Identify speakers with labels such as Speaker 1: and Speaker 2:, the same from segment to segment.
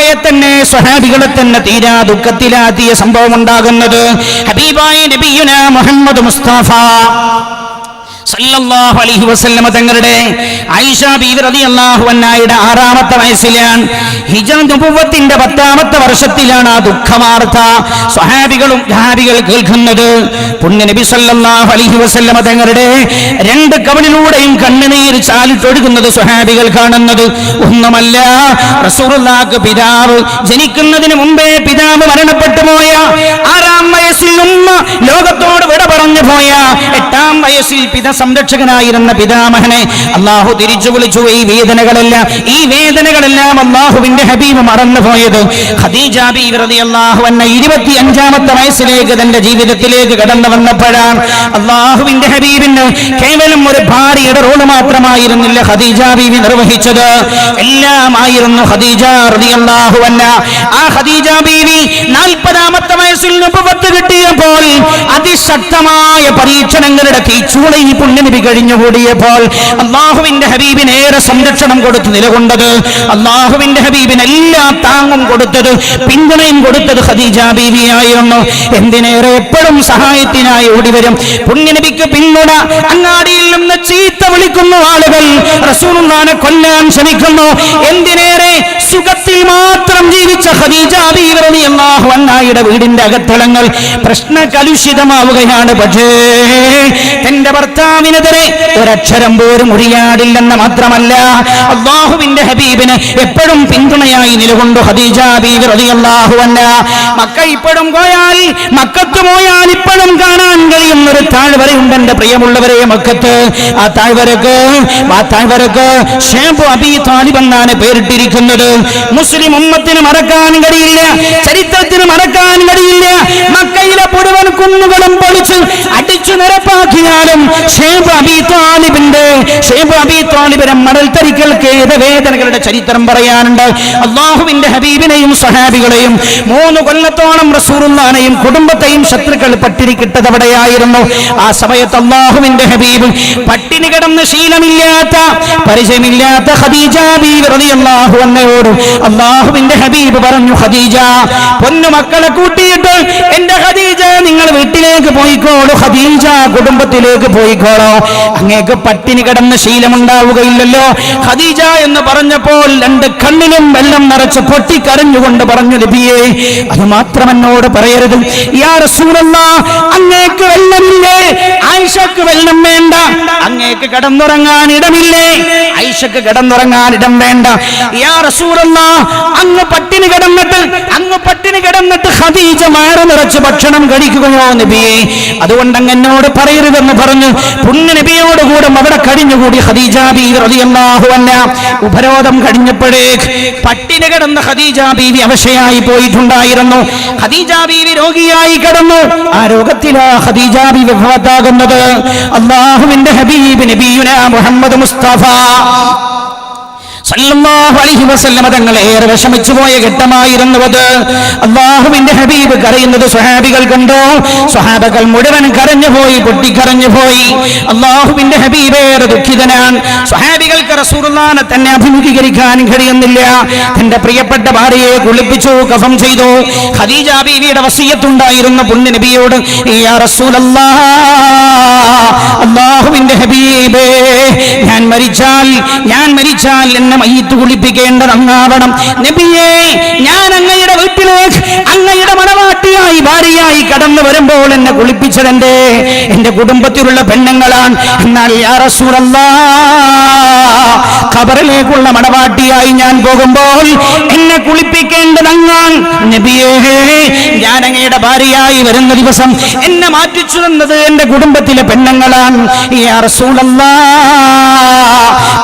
Speaker 1: മക്കയെ തന്നെ സ്വഹാബികളെ തന്നെ തീരാ ദുഃഖത്തിലാത്തിയ സംഭവം ഉണ്ടാകുന്നത് ഹബീബായ നബിയുന മുഹമ്മദ് മുസ്തഫ. സല്ലല്ലാഹു അലൈഹി വസല്ലമ തങ്ങളുടെ ആയിഷ ബീവി റളിയല്ലാഹു അൻഹയുടെ ആറാമത്തെ വയസ്സിലാണ്. ഹിജ്റ നുബുവത്തിന്റെ പത്താമത്തെ വർഷത്തിലാണ് ആ ദുഃഖവാർത്ത സ്വഹാബികളും ധാബികൾ കേൾക്കുന്നത്. പുണ്യ നബി സല്ലല്ലാഹു അലൈഹി വസല്ലമ തങ്ങളുടെ രണ്ട് കവളിലൂടെയും കണ്ണുനീർ ചാലിട്ടൊഴുകുന്നത് സ്വഹാബികൾ കാണുന്നത്. ഒന്നുമല്ല റസൂലുള്ളാഹ്ക്ക് പിതാവ് ജനിക്കുന്നതിന് മുമ്പേ പിതാവ് മരണപ്പെട്ടു പോയ ആറാം വയസ്സിൽ ഉമ്മ ലോകത്തോട് വിട പറഞ്ഞു പോയ എട്ടാം വയസ്സിൽ പിത സംരക്ഷകനായിരുന്ന പിതാമഹനെ അള്ളാഹു തിരിച്ചു വിളിച്ചു ഈ വേദനകളെല്ലാം ഈ വേദനകളെല്ലാം അള്ളാഹുവിന്റെ ഹബീബ് മറന്നുപോയത്. ഖദീജ ബീവി റളിയല്ലാഹു അൻഹ ഇരുപത്തി അഞ്ചാമത്തെ വയസ്സിലേക്ക് തന്റെ ജീവിതത്തിലേക്ക് കടന്നു വന്നപ്പോഴാണ് അള്ളാഹുവിന്റെ ഹബീബിന് കേവലം ഒരു ഭാര്യയുടെ റോൾ മാത്രമായിരുന്നില്ല ഖദീജ ബീവി നിർവഹിച്ചത് എല്ലാമായിരുന്നു ഖദീജ റളിയല്ലാഹു അൻഹ. ആ ഖദീജ ബീവി നാൽപ്പതാമത്തെ വയസ്സിൽ നുബുവത്ത് കിട്ടിയപ്പോൾ അതിശക്തമായ പരീക്ഷണങ്ങളുടെ തീച്ചൂളയിൽ പുണ്യനബി കഴിഞ്ഞുകൂടിയപ്പോൾ അള്ളാഹുവിന്റെ ഹബീബിന് ഏറെ സംരക്ഷണം കൊടുത്ത് നിലകൊണ്ടത്. അള്ളാഹുവിന്റെ ഹബീബിന് എല്ലാ താങ്ങും കൊടുത്തത് പിന്തുണയും കൊടുത്തത് ഖദീജ ബീവിയായിരുന്നു. എന്തിനേറെ എപ്പോഴും സഹായത്തിനായി ഓടി ഓടിവരും. പുണ്യനബിക്ക് പിന്തുണ അങ്ങാടിയിൽ നിന്ന് ചീത്ത വിളിക്കുന്നു ആളുകൾ റസൂലുള്ളാനെ കൊല്ലാൻ ശ്രമിക്കുന്നു. എന്തിനേറെ മാത്രം ജീവിച്ച ഖദീജ ബീവി റളിയല്ലാഹു അൻഹായുടെ വീടിന്റെ അകത്തളങ്ങൾ പ്രശ്ന കലുഷിതമാവുകയാണ് പക്ഷേ തന്റെ ഭർത്താവിനെതിരെ ഒരക്ഷരം പോലും ഉരിയാടില്ലെന്ന് മാത്രമല്ല അള്ളാഹുവിന്റെ ഹബീബിന് എപ്പോഴും പിന്തുണയായി നിലകൊണ്ടു റളിയല്ലാഹു അൻഹ. മക്ക ഇപ്പോഴും പോയാൽ മക്കത്ത് പോയാൽ ഇപ്പോഴും കാണാൻ കഴിയുന്ന ഒരു താഴ്വരയുണ്ട് എന്റെ പ്രിയമുള്ളവരെ മക്കത്ത്. ആ താഴ്വരക്ക് ആ താഴ്വരക്ക് ഷേബു അബി താലിബ് എന്നാണ് പേരിട്ടിരിക്കുന്നത്. മുസ്ലിം ഉമ്മത്തിന് മറക്കാൻ കഴിയില്ല. ചരിത്രത്തിന് മറക്കാൻ കഴിയില്ല. മുഴുവൻ കുന്നുകളും പൊളിച്ച് അടിച്ചു നിരപ്പാക്കിയാലും ഷേബ് അബി താലിബിന്റെ വേദനകളുടെ ചരിത്രം പറയാനുണ്ട്. അള്ളാഹുവിന്റെ ഹബീബിനെയും സഹാബികളെയും മൂന്ന് കൊല്ലത്തോളം റസൂറുല്ലാനെയും കുടുംബത്തെയും ശത്രുക്കൾ പട്ടിണി കിട്ടത് അവിടെയായിരുന്നു. ആ സമയത്ത് അള്ളാഹുവിന്റെ ഹബീബ് പട്ടിണി കിടന്ന് ശീലമില്ലാത്ത പരിചയമില്ലാത്ത ഖദീജ റളിയല്ലാഹു അൻഹയോട് അള്ളാഹുവിന്റെ ഹബീബ് പറഞ്ഞു ഖദീജ പൊന്നു മക്കളെ കൂട്ടിയിട്ട് എന്റെ ഖദീജ നിങ്ങൾ വീട്ടിലേക്ക് പോയിക്കോളൂ ഹദീജ കുടുംബത്തിലേക്ക് പോയിക്കോളോ. അങ്ങേക്ക് പട്ടിണി കിടന്ന ശീലമുണ്ടാവുകയില്ലല്ലോ. ഖദീജ എന്ന് പറഞ്ഞപ്പോൾ രണ്ട് കണ്ണിലും വെള്ളം നിറച്ച് പൊട്ടിക്കരഞ്ഞുകൊണ്ട് പറഞ്ഞു ലഭിയേ അത് മാത്രം എന്നോട് പറയരുത്. അങ്ങേക്ക് വെള്ളമില്ലേ? ആയിഷക്ക് വെള്ളം വേണ്ട. അങ്ങേക്ക് കിടന്നുറങ്ങാൻ ഇടമില്ലേ? ആയിഷക്ക് കിടന്നുറങ്ങാൻ ഇടം വേണ്ട. യാ റസൂലല്ലാ അങ്ങ് പട്ടിണി കിടന്നിട്ട് അങ്ങ് കിടന്നിട്ട് ഖദീജ മാറി നിറച്ച് ഭക്ഷണം കഴിക്കുകയോ നബിയെ? അതുകൊണ്ട് അങ്ങ് എന്നോട് പറയരുതെന്ന് പറഞ്ഞു. പുണ്യ നബിയോട് കൂടെ അവിടെ കഴിഞ്ഞുകൂടി ഖദീജ ബീവി റളിയല്ലാഹു അൻഹ. ഉപരോധം കഴിഞ്ഞപ്പോഴേക്ക് പട്ടിണി കിടന്ന ഖദീജ ബീവി അവശയായി പോയിട്ടുണ്ടായിരുന്നു. ഖദീജ ബീവി രോഗിയായി കിടന്നു. ആ രോഗത്തിലാ ഖദീജ ബീവി വഫാത്താകുന്നത് അല്ലാഹുവിന്റെ ഹബീബ് നബിയുനാ മുഹമ്മദ് മുസ്തഫ. തങ്ങൾ ഏറെ വിഷമിച്ചു പോയ ഘട്ടമായിരുന്നു അത് അള്ളാഹുവിന്റെ ഹബീബ് കരയുന്നത് സ്വഹാബികൾ കണ്ടോ? സ്വഹാബകൾ മുഴുവൻ കരഞ്ഞുപോയി പൊട്ടിക്കരഞ്ഞുപോയി. അള്ളാഹുവിന്റെ ഹബീബ് ഏറെ ദുഃഖിതനാണ്. സ്വഹാബികൾക്ക് റസൂലുള്ളാനെ തന്നെ അഭിമുഖീകരിക്കാൻ കഴിയുന്നില്ല. തന്റെ പ്രിയപ്പെട്ട ഭാര്യയെ കുളിപ്പിച്ചു കഫം ചെയ്തു. ഖദീജ ബീവിയുടെ വസീയത്തുണ്ടായിരുന്ന പുണ്യ നബിയോട് അള്ളാഹുവിന്റെ ഹബീബേ ഞാൻ മരിച്ചാൽ ഞാൻ മരിച്ചാൽ എന്നെ മയ്യത്ത് കുളിപ്പിക്കേണ്ടത് അങ്ങാവണം. നബിയേ ഞാൻ അങ്ങയുടെ വീട്ടിലേക്ക് അങ്ങയുടെ മണവാട്ടിയായി ഭാര്യയായി കടന്നു വരുമ്പോൾ എന്നെ കുളിപ്പിച്ചതെന്റെ എന്റെ കുടുംബത്തിലുള്ള പെണ്ണുങ്ങളാണ്. എന്നാൽ ഖബറിലേക്കുള്ള മണവാട്ടിയായി ഞാൻ പോകുമ്പോൾ എന്നെ കുളിപ്പിക്കേണ്ടത് അങ്ങാൻ നബിയേ ഞാൻ അങ്ങയുടെ ഭാര്യയായി വരുന്ന ദിവസം എന്നെ മാറ്റിച്ചു തന്നത് എന്റെ കുടുംബത്തിലെ പെണ്ണുങ്ങളാണ്.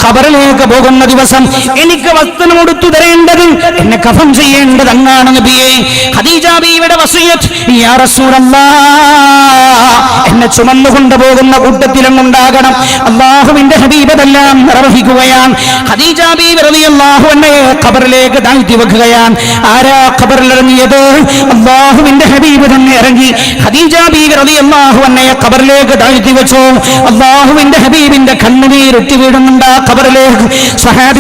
Speaker 1: ഖബറിലേക്ക് പോകുന്ന ദിവസം എനിക്ക് വസ്ത്രം കൊടുത്തു തരേണ്ടത് എന്നെ കഫം ചെയ്യേണ്ടത് അങ്ങാണ് നബിയെ. ഖദീജ ബീവിയുടെ വസിയത്ത് യാ റസൂലല്ലാ എന്നെ ചുമന്നു കൊണ്ടുപോകുന്ന കൂട്ടത്തിലൊന്നുണ്ടാകണം അള്ളാഹുവിന്റെ ഹബീബതെല്ലാം നിർവഹിക്കുകയാണ്. ഖദീജ ബീവി റളിയല്ലാഹു അൻഹയെ ഖബറിലേക്ക് താഴ്ത്തി വെക്കുകയാണ്. ആരാ ഖബറിൽ ഇറങ്ങിയത് അള്ളാഹുവിന്റെ ഹബീബ് തന്നെ ഇറങ്ങി. ഖദീജ ബീവി റളിയല്ലാഹു അൻഹയെ ഖബറിലേക്ക് താഴ്ത്തി വെച്ചു. അള്ളാഹുവിന്റെ ഹബീബിന്റെ കണ്ണുനീരുറ്റി വീടുന്നുണ്ട് ആ ഖബറിലേക്ക്.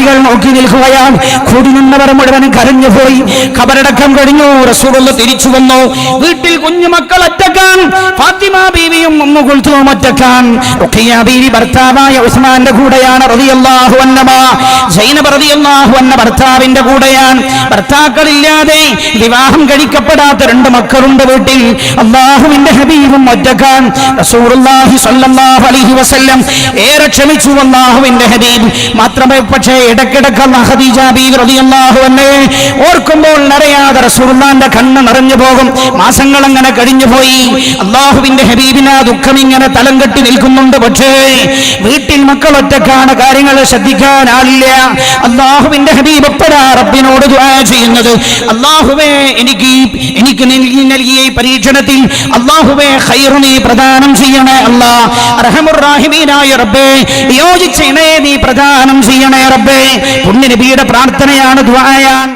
Speaker 1: സഹാബികൾ നോക്കി നിൽക്കുകയാണ്. കൂടി നിന്നവർ മുഴുവൻ കരഞ്ഞുപോയി കബറടക്കം കഴിഞ്ഞു. റസൂലുള്ള തിരിച്ചു വന്നു. വീട്ടിൽ കുഞ്ഞു കുഞ്ഞുമക്കൾ അറ്റക്കാൻ ഫാത്തിമ ബീവിയും ഉമ്മു കുൽത്തും അറ്റക്കാൻ റുഖിയ ബീവി ഭർത്താവായ ഉസ്മാന്റെ കൂടെയാണ്. റളിയല്ലാഹു അന്നമ സൈനബ് റളിയല്ലാഹു അൻഹ ഭർത്താവിന്റെ കൂടെയാണ്. ഭർത്താക്കളില്ലാതെ വിവാഹം കഴിക്കപ്പെടാത്ത രണ്ട് മക്കളുണ്ട് വീട്ടിൽ. അള്ളാഹുവിന്റെ ഹബീബും ഒറ്റക്കാൻ റസൂലുള്ളാഹി സ്വല്ലല്ലാഹു അലൈഹി വസല്ലം ഏറെ ക്ഷമിച്ചു അള്ളാഹുവിന്റെ ഹബീബ്. മാത്രമേ പക്ഷേ ഇടക്കിടക്ക് ഓർക്കുമ്പോൾ നിറയാതെ റസൂലുള്ളാന്റെ കണ്ണ് നിറഞ്ഞു പോകും. മാസങ്ങൾ അങ്ങനെ കഴിഞ്ഞു പോയി. അള്ളാഹുവിന്റെ ഹബീബിന് ദുഃഖം ഇങ്ങനെ തലം കെട്ടി നിൽക്കുന്നുണ്ട്. പക്ഷേ വീട്ടിൽ മക്കൾ ഒറ്റക്കാണ്. കാര്യങ്ങൾ ശ്രദ്ധിക്കാൻ ആളില്ല. അള്ളാഹുവിന്റെ ഹബീബ് എപ്പോഴാ റബ്ബിനോട് ചെയ്യുന്നത്? അള്ളാഹുവേ എനിക്ക് എനിക്ക് നൽകി നൽകിയ ഈ പരീക്ഷണത്തിൽ അള്ളാഹുവേ ഹൈറുനി പ്രദാനം ചെയ്യണേ അള്ളാഹ് റഹമുറാഹിമീനായ റബ്ബേ യോജിച്ച ഇണയെ നീ പ്രദാനം ചെയ്യണേ റബ്ബേ. പുണ്യനബിയുടെ പ്രാർത്ഥനയാണ് ദ്വായാൻ